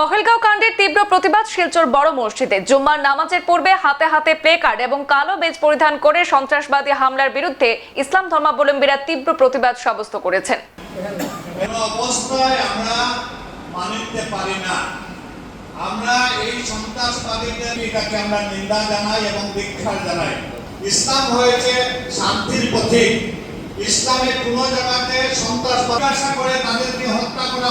পহেলগাঁও কাণ্ডের তীব্র প্রতিবাদ শিলচর বড় মসজিদে। জুম্মার নামাজের পূর্বে হাতে হাতে প্লে কার্ড এবং কালো বেজ পরিধান করে সন্ত্রাসবাদী হামলার বিরুদ্ধে ইসলাম ধর্মাবলম্বীরা তীব্র প্রতিবাদ সাব্যস্ত করেছেন। আমরা এই সন্ত্রাসবাদীদের এটাকে আমরা নিন্দা জানাই এবং দীক্ষা জানাই। ইসলাম হয়েছে শান্তির পথিক ইসলামের কোনো জায়গাতে সন্ত্রাসবাদ আশা করে তাদেরকে হত্যা করা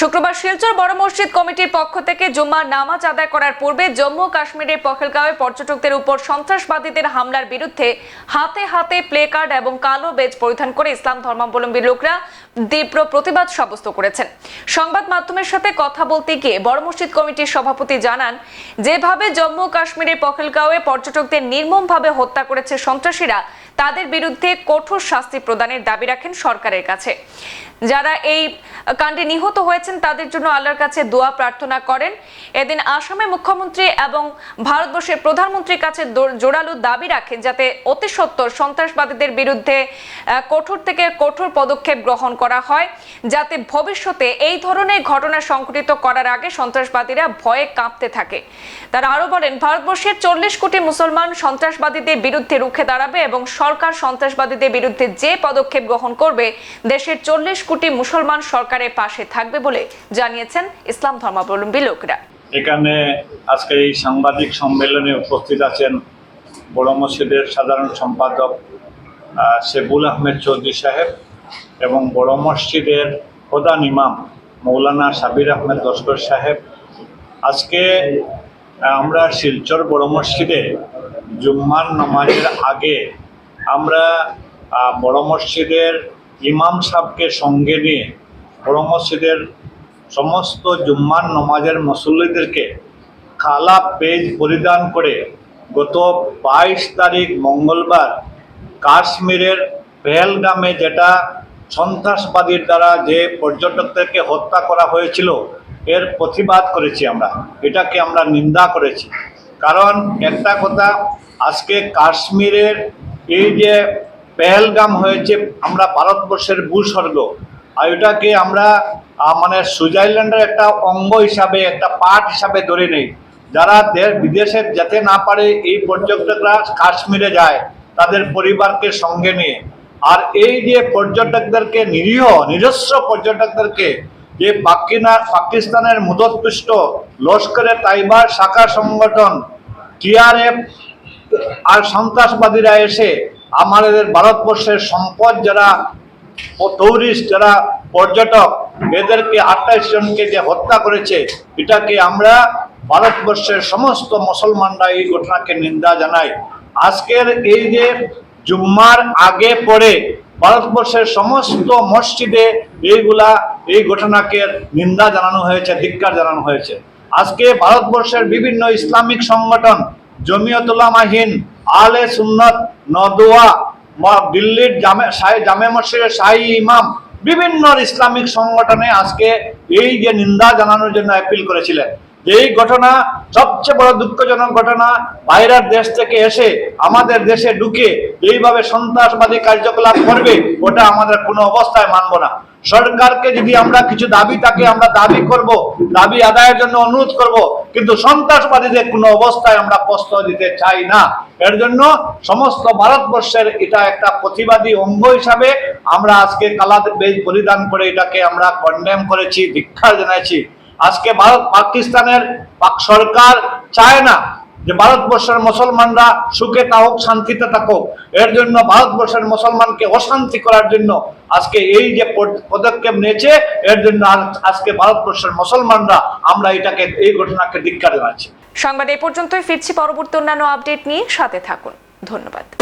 শুক্রবার শিলচর বড় মসজিদ কমিটির পক্ষ থেকে জুম্মার নামাজ আদায় করার পূর্বে জম্মু কাশ্মীরের পহেলগাঁওয়ে পর্যটকদের উপর সন্ত্রাসবাদীদের হামলার বিরুদ্ধে হাতে হাতে প্লে কার্ড এবং কালো বেজ পরিধান করে ইসলাম ধর্মাবলম্বী লোকরা তীব্র প্রতিবাদ সাব্যস্ত করেছেন। সংবাদ মাধ্যমের সাথে কথা বলতে গিয়ে বড় মসজিদ কমিটির সভাপতি জানান, যেভাবে জম্মু কাশ্মীরের পখেলগাঁওয়ে পর্যটকদের নির্মমভাবে হত্যা করেছে সন্ত্রাসীরা, তাদের বিরুদ্ধে কঠোর শাস্তি প্রদানের দাবি রাখেন সরকারের কাছে। যারা এই কাণ্ডে নিহত হয়েছেন, তাদের জন্য আল্লাহর কাছে দোয়া প্রার্থনা করেন। এদিন আসামে মুখ্যমন্ত্রী এবং ভারতবর্ষের প্রধানমন্ত্রীর কাছে জোরালো দাবি রাখেন, যাতে অতি সত্বর সন্ত্রাসবাদীদের বিরুদ্ধে কঠোর থেকে কঠোর পদক্ষেপ গ্রহণ করা হয়, যাতে ভবিষ্যতে এই ধরনের ঘটনা সংঘটিত করার আগে সন্ত্রাসবাদীরা ভয়ে কাঁপতে থাকে। তারা আরও বলেন, ভারতবর্ষের চল্লিশ কোটি মুসলমান সন্ত্রাসবাদীদের বিরুদ্ধে রুখে দাঁড়াবে এবং সরকার সন্ত্রাসবাদীদের বিরুদ্ধে যে পদক্ষেপ গ্রহণ করবে, দেশের চল্লিশ কোটি মুসলমান সরকারের পাশে থাকবে বলে জানিয়েছেন ইসলাম ধর্মাবলম্বী লোকরা। এখানে আজকে এই সাংবাদিক সম্মেলনে উপস্থিত আছেন বড় মসজিদের সাধারণ সম্পাদক শেবুল আহমেদ চৌধুরী সাহেব। এবং বড় মসজিদের প্রধান ইমাম মৌলানা সাবির আহমেদ লস্কর সাহেব। আজকে আমরা শিলচর বড় মসজিদে জুম্মার নামাজের আগে আমরা বড় মসজিদের ইমাম সাহেবকে সঙ্গে নিয়ে বড় মসজিদের সমস্ত জুম্মার নমাজের মুসল্লিদেরকে খালা পেজ পরিধান করে গত বাইশ তারিখ মঙ্গলবার কাশ্মীরের পেহেলগামে যেটা সন্ত্রাসবাদীর দ্বারা যে পর্যটকদেরকে হত্যা করা হয়েছিল, এর প্রতিবাদ করেছি আমরা। এটাকে আমরা নিন্দা করেছি। কারণ একটা কথা, আজকে কাশ্মীরের এই যে পেহেলগাম হয়েছে, আমরা ভারতবর্ষের ভূস্বর্গ, আর এটাকে আমরা মানে সুইজারল্যান্ডের একটা অঙ্গ হিসাবে, একটা পার্ট হিসাবে ধরে নেই। যারা দেশ বিদেশে যেতে না পারে, এই পর্যটকরা কাশ্মীরে যায়, তাদের পরিবারকে সঙ্গে নিয়ে। আর এই যে পর্যটকদেরকে নিরীহ, নিজস্ব পর্যটকদেরকে যে পাকিনা, পাকিস্তানের মুদতপুষ্ট লস্করে তাইবার শাখা সংগঠন টিআরএফ আর সন্ত্রাসবাদীরা এসে আমাদের ভারতবর্ষের সম্পদ যারা টুরিস্ট যারা পর্যটক, এদেরকে আঠাইশ জনকে যে হত্যা করেছে, এটাকে আমরা ভারতবর্ষের সমস্ত মুসলমানরা এই ঘটনাকে নিন্দা জানাই। আজকের এই যে জুম্মার আগে পরে ভারতবর্ষের সমস্ত মসজিদে এইগুলা, এই ঘটনাকে নিন্দা জানানো হয়েছে, ধিক্কার জানানো হয়েছে। আজকে ভারতবর্ষের বিভিন্ন ইসলামিক সংগঠন জমিয়তুল্লামাহীন আলে সুন্নত নদোয়া দিল্লির জামে জামে মসজিদের শাহী ইমাম, বিভিন্ন ইসলামিক সংগঠনে আজকে এই যে নিন্দা জানানোর জন্য অ্যাপিল করেছিলেন। এই ঘটনা সবচেয়ে বড় দুঃখজনক ঘটনা, বাইরের দেশ থেকে এসে আমাদের দেশে ঢুকে এইভাবে সন্ত্রাসবাদী কার্যকলাপ করবে, ওটা আমাদের কোনো অবস্থায় মানব না। সরকারকে যদি আমরা কিছু দাবি থাকে, আমরা দাবি করব, দাবি আদায়ের জন্য অনুরোধ করব, কিন্তু সন্ত্রাসবাদীদের কোনো অবস্থায় আমরা প্রশ্রয় দিতে চাই না। এর জন্য সমস্ত ভারতবর্ষের এটা একটা প্রতিবাদী অঙ্গ হিসাবে আমরা আজকে কালা বেজ পরিধান করে এটাকে আমরা কন্ডেম করেছি ধিক্ষার জানাইছি। আজকে ভারত পাকিস্তানের পাক সরকার চায় না যে ভারতবর্ষের মুসলমানরা সুখে থাকুক, শান্তিতে থাকুক। এর জন্য ভারতবর্ষের মুসলমানকে অশান্তি করার জন্য আজকে এই যে পদ- পদক্ষেপ নিয়েছে, এর জন্য আজকে ভারতবর্ষের মুসলমানরা আমরা এটাকে, এই ঘটনাকে ধিক্কার জানাচ্ছি। সংবাদ এই পর্যন্তই। ফিরছি পরবর্তী অন্যান্য আপডেট নিয়ে। সাথে থাকুন। ধন্যবাদ।